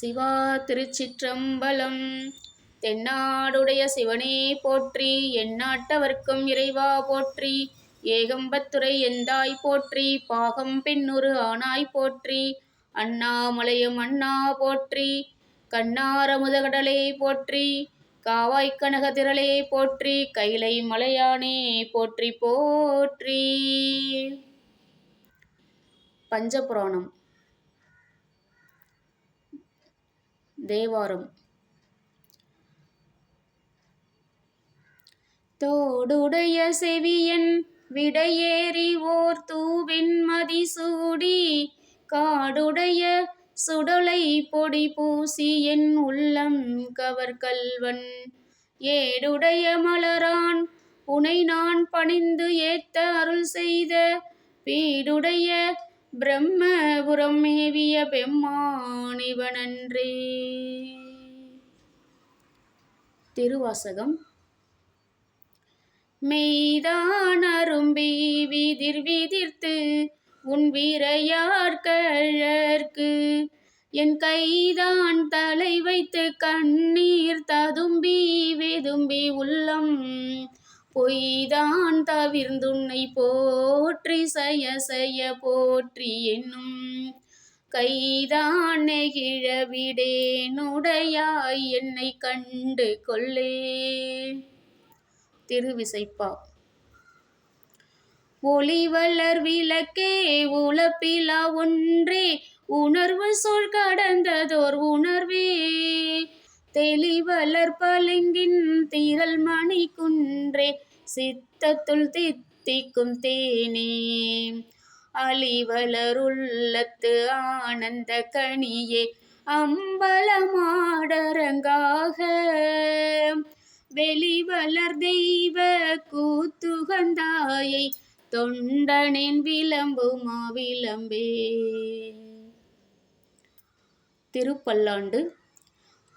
சிவா திருச்சிற்றம்பலம். தென்னாடுடைய சிவனே போற்றி எந்நாட்டவர்க்கும் இறைவா போற்றி ஏகம்பத்துரை எந்தாய் போற்றி பாகம் பெண்ணுரு ஆனாய் போற்றி அண்ணாமலையும் அண்ணா போற்றி கண்ணாரமுதகடலே போற்றி காவாய் கனக திரளே போற்றி கைலை மலையானே போற்றி போற்றி. பஞ்சபுராணம். தேவாரம். தோடுடைய செவியன் விடையேறி ஓர் தூவின் மதிசூடி காடுடைய சுடலை பொடி பூசி என் உள்ளம் கவர் கல்வன். ஏடுடைய மலரான் உனை நான் பணிந்து ஏத்த அருள் செய்த பீடுடைய பிரம்மபுரம் மேவிய பெம்மானிவனன்றே திருவாசகம். மெய்தான் அரும்பி விதிர் விதிர்த்து உன் வீரையார்கழற்கு என் கைதான் தலை வைத்து கண்ணீர் ததும்பி வெதும்பி உள்ளம். பொய்தான் தவிர்ந்துன்னை போற்றி செய்ய செய்ய போற்றி என்னும் கைதான் நெகிழவிடேனுடையாய் என்னை கண்டு கொள்ளே. திருவிசைப்பா. ஒளிவலர் விளக்கே உழப்பிலா ஒன்றே உணர்வு சொல் கடந்ததோர் உணர்வே. தெளிவலர் பளிங்கின் திரள் மணி குன்றே சித்தத்துள் தித்திக்கும் தேனே. அழிவலருள்ளத்து ஆனந்த கனியே அம்பலமாடரங்காக. வெளிவலர் தெய்வ கூத்துகந்தாயை தொண்டனின் விளம்புமா விளம்பே. திருப்பல்லாண்டு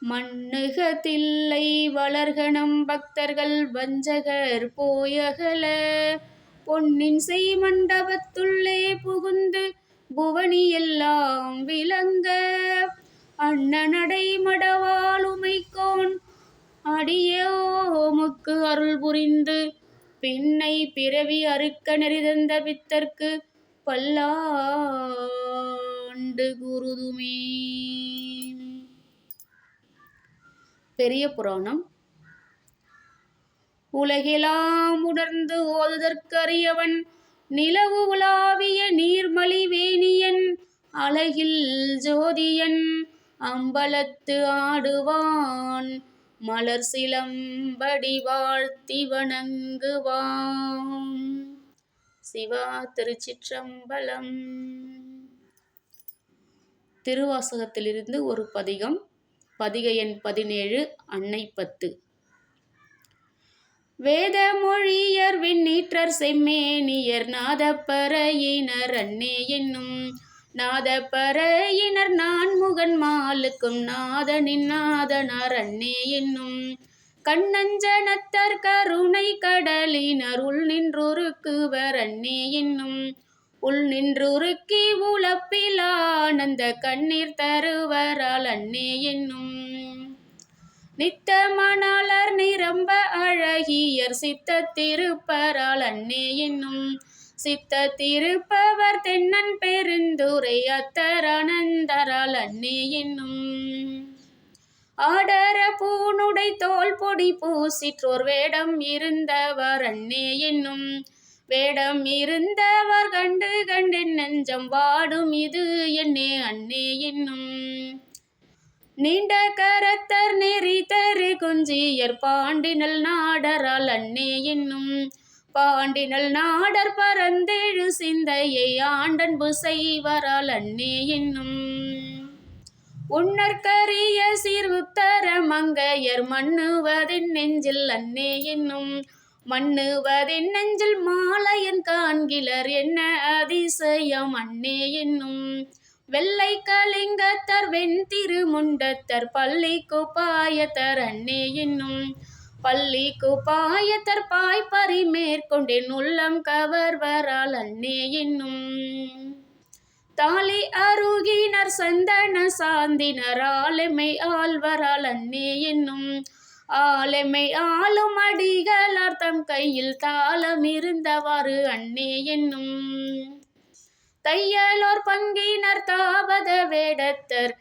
மண்ணுகத்தில்லை வளர்கணம் பக்தர்கள் வஞ்சகர் போயகல. பொன்னின் செய் மண்டபத்துள்ளே புகுந்து புவனி எல்லாம் விளங்க. அண்ணனடை மடவாளுமைக்கோன் அடியோமுக்கு அருள் புரிந்து பின்னை பிறவி அறுக்க நெறிதந்த பித்தர்க்கு பல்லாண்டு குருதுமே. பெரிய புராணம். உலகெலாம் உணர்ந்து ஓதுதற்கரியவன் நிலவு உலாவிய நீர்மலி வேணியன் அழகில் ஜோதியன் அம்பலத்து ஆடுவான் மலர் சிலம்படி வாழ்த்தி வணங்குவான். சிவா திருச்சிற்றம்பலம். திருவாசகத்திலிருந்து ஒரு பதிகம். பதிகையன் எண் பதினேழு அன்னை பத்து. வேத மொழியர் விண்ணீற்றர் செம்மேனியர் நாதப்பறையினர் அன்னே என்னும் நாதப்பறையினர் நான் முகன் மாலுக்கும் நாதனின் நாதனார் அன்னே என்னும் கண்ணஞ்சனத்தர் கருணை கடலினர் உள் நின்றொருக்குவர் அன்னே என்னும் உள் நின்றுருக்கி உழப்பில் ஆனந்த கண்ணீர் தருவரால் அன்னே என்னும். நித்த மணாளர் நிரம்ப அழகியர் சித்த திருப்பரால் அன்னே என்னும். சித்த திருப்பவர் தென்னன் பெருந்துரை அத்தரானந்தரால் அன்னே என்னும். ஆடர பூனுடை தோல் பொடி பூசிற்றோர் வேடம் இருந்தவர் அன்னே என்னும். வேடம் இருந்தவர் கண்டு கண்டு நெஞ்சம் வாடும் இது என்னே அன்னே என்னும். நீண்ட கரத்தர் நெறி தரு குஞ்சியர் பாண்டினல் நாடரால் அன்னே என்னும். பாண்டினல் நாடர் பரந்தெழு சிந்தையை ஆண்டன்பு செய்வரால் அன்னே என்னும். உன்னற்கரிய சீர்வுத்தர மங்கையர் மண்ணுவதின் நெஞ்சில் அன்னே என்னும். மண்ணுவதின் நெஞ்சில் மாலையன் காண்கிலர் என்ன அதிசயம் அண்ணே என்னும். வெள்ளை கலிங்கத்தர் வெண்திரு முண்டத்தர் பள்ளி குப்பாயத்தர் அண்ணே என்னும். பள்ளி குப்பாயத்தர் பாய்பறி மேற்கொண்டேன் உள்ளம் கவர்வரால் அண்ணே என்னும். தாலி அருகினர் சந்தன சாந்தினர் ஆளுமை ஆழ்வரால் அண்ணே என்னும். ஆலமை ஆளும் அடிகளார் தம் கையில் தாளம் இருந்தவாறு அண்ணே என்னும். தையலோர் பங்கினர் தாபத வேடத்தர்.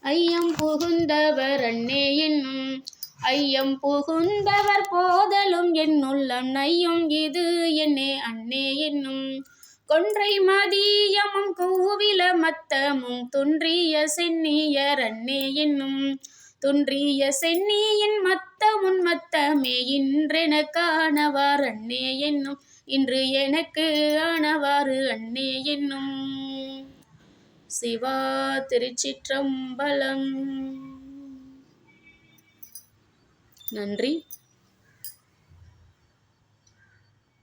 ஐயம் புகுந்தவர் அண்ணே என்னும். ஐயம் புகுந்தவர் போதலும் என்னுள்ளம் நையும் இது என்னே அண்ணே என்னும். கொன்றை மதியமும் கோவில மத்தமும் துன்றிய சென்னியர் அண்ணே என்னும். துன்றிய சென்னியின் மத்த மத்தமுன் இன்றென காணவார் அண்ணே என்னும். இன்று எனக்கு ஆனவாறு அண்ணே என்னும். சிவா திருச்சிற்றம்பலம். நன்றி.